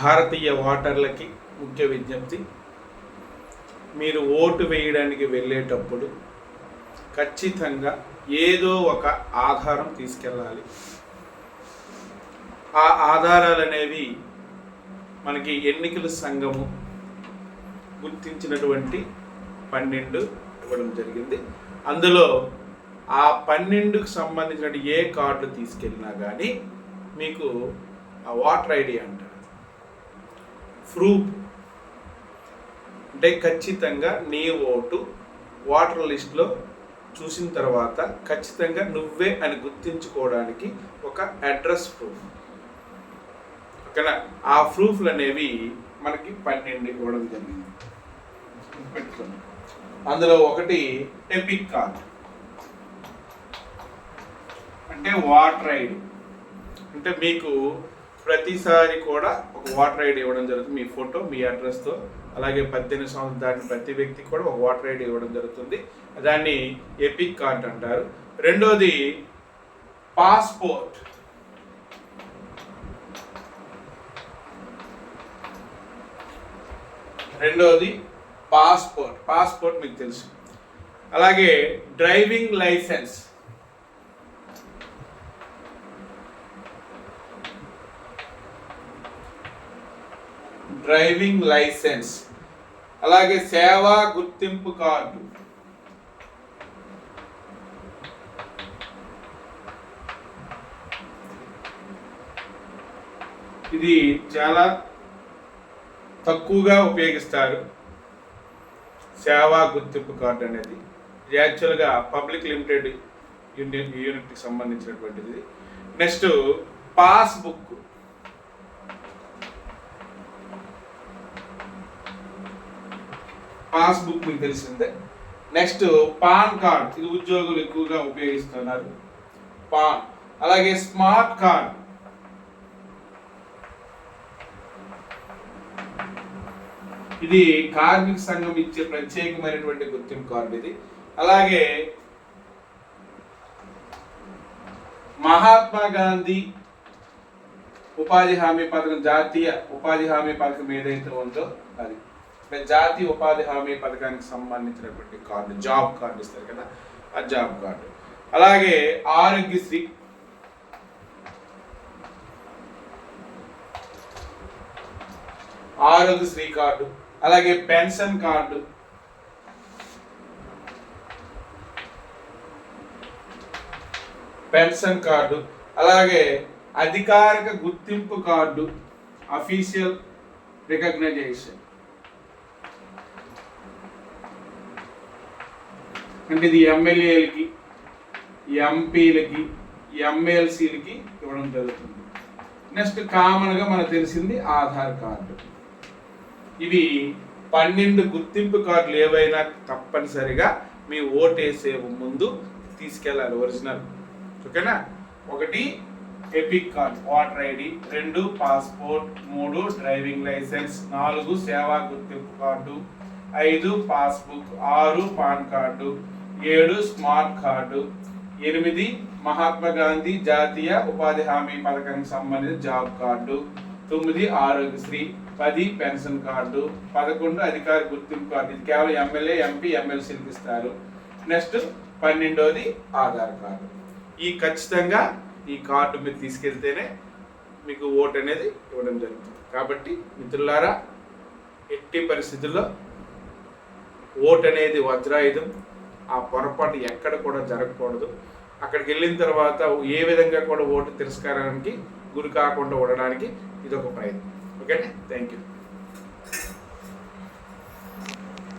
భారతీయ ఓటర్లకి ముఖ్య విజ్ఞప్తి మీరు ఓటు వేయడానికి వెళ్ళేటప్పుడు ఖచ్చితంగా ఏదో ఒక ఆధారం తీసుకెళ్ళాలి. ఆ ఆధారాలు అనేవి మనకి ఎన్నికల సంఘము గుర్తించినటువంటి పన్నెండు ఇవ్వడం జరిగింది. అందులో ఆ పన్నెండుకు సంబంధించిన ఏ కార్డు తీసుకెళ్ళినా కానీ మీకు ఆ వాటర్ ఐడి అంటారు. ప్రూఫ్. అంటే ఖచ్చితంగా నీ ఓటు వాటర్ లిస్ట్లో చూసిన తర్వాత ఖచ్చితంగా నువ్వే అని గుర్తించుకోవడానికి ఒక అడ్రస్ ప్రూఫ్. ఓకేనా? ఆ ప్రూఫ్లు అనేవి మనకి పన్నెండు ఇవ్వడం జరిగింది. అందులో ఒకటి ఎపిక్ కార్డ్. అంటే వాటర్ ఐడి. అంటే మీకు ప్రతిసారి కూడా ఒక వాటర్ ఐడి ఇవ్వడం జరుగుతుంది. మీ ఫోటో మీ అడ్రస్తో అలాగే పద్దెనిమిది సంవత్సరాలు దాటిన ప్రతి వ్యక్తికి కూడా ఒక వాటర్ ఐడి ఇవ్వడం జరుగుతుంది. దాన్ని ఎపిక్ కార్డ్ అంటారు. రెండోది పాస్పోర్ట్ రెండోది పాస్పోర్ట్ పాస్పోర్ట్ మీకు తెలుసు. అలాగే డ్రైవింగ్ లైసెన్స్ డ్రైవింగ్ లైసెన్స్. అలాగే సేవా గుర్తింపు కార్డు. ఇది చాలా తక్కువగా ఉపయోగిస్తారు. సేవా గుర్తింపు కార్డు అనేది. ఇది యాక్చువల్గా పబ్లిక్ లిమిటెడ్ యూనియన్ యూనిట్కి సంబంధించినటువంటిది. Next passbook. పాస్బుక్ మీకు తెలిసిందే. నెక్స్ట్ పాన్ కార్డ్ ఇది ఉద్యోగులు ఎక్కువగా ఉపయోగిస్తున్నారు. పాన్. అలాగే స్మార్ట్ కార్డ్. ఇది కార్మిక సంఘం ఇచ్చే ప్రత్యేకమైనటువంటి గుర్తింపు కార్డు ఇది. అలాగే మహాత్మా గాంధీ ఉపాధి హామీ పథకం జాతీయ ఉపాధి హామీ పథకం ఏదైతే ఉందో అది. అంటే జాతీయ ఉపాధి హామీ పథకానికి సంబంధించినటువంటి కార్డు జాబ్ కార్డు ఇస్తారు కదా ఆ జాబ్ కార్డు. అలాగే ఆరోగ్యశ్రీ. ఆరోగ్యశ్రీ కార్డు అలాగే పెన్షన్ కార్డు. పెన్షన్ కార్డు అలాగే అధికారిక గుర్తింపు కార్డు అఫీషియల్ రికగ్నైజేషన్. అంటే ఇది ఎమ్మెల్యేలకి ఎంపీలకి ఎమ్మెల్సీలకి ఇవ్వడం జరుగుతుంది. నెక్స్ట్ కామన్గా మనకు తెలిసింది ఆధార్ కార్డు. ఇవి పన్నెండు గుర్తింపు కార్డులు ఏవైనా తప్పనిసరిగా మీ ఓటేసే ముందు తీసుకెళ్ళాలి ఒరిజినల్. ఓకేనా? ఒకటి ఎపిక్ కార్డ్ వాటర్ ఐడి రెండు పాస్పోర్ట్ మూడు డ్రైవింగ్ లైసెన్స్ నాలుగు సేవా గుర్తింపు కార్డు ఐదు పాస్బుక్ ఆరు పాన్ కార్డు ఏడు స్మార్ట్ కార్డు ఎనిమిది మహాత్మా గాంధీ జాతీయ ఉపాధి హామీ పథకానికి సంబంధించిన జాబ్ కార్డు తొమ్మిది ఆరోగ్యశ్రీ పది పెన్షన్ కార్డు పదకొండు అధికార గుర్తింపు కార్డు. ఇది కేవలం ఎమ్మెల్యే ఎంపీ ఎమ్మెల్సీలకు ఇస్తారు. నెక్స్ట్ పన్నెండోది ఆధార్ కార్డు. ఈ ఖచ్చితంగా ఈ కార్డు మీరు తీసుకెళ్తేనే మీకు ఓటు అనేది ఇవ్వడం జరుగుతుంది. కాబట్టి మిత్రులారా ఎట్టి పరిస్థితుల్లో ఓటు అనేది వజ్రాయుధం. ఆ పొరపాటు ఎక్కడ కూడా జరగకూడదు. అక్కడికి వెళ్ళిన తర్వాత ఏ విధంగా కూడా ఓటు తిరస్కారానికి గురి కాకుండా ఉండడానికి ఇది ఒక ప్రయత్నం. ఓకేనా? Thank you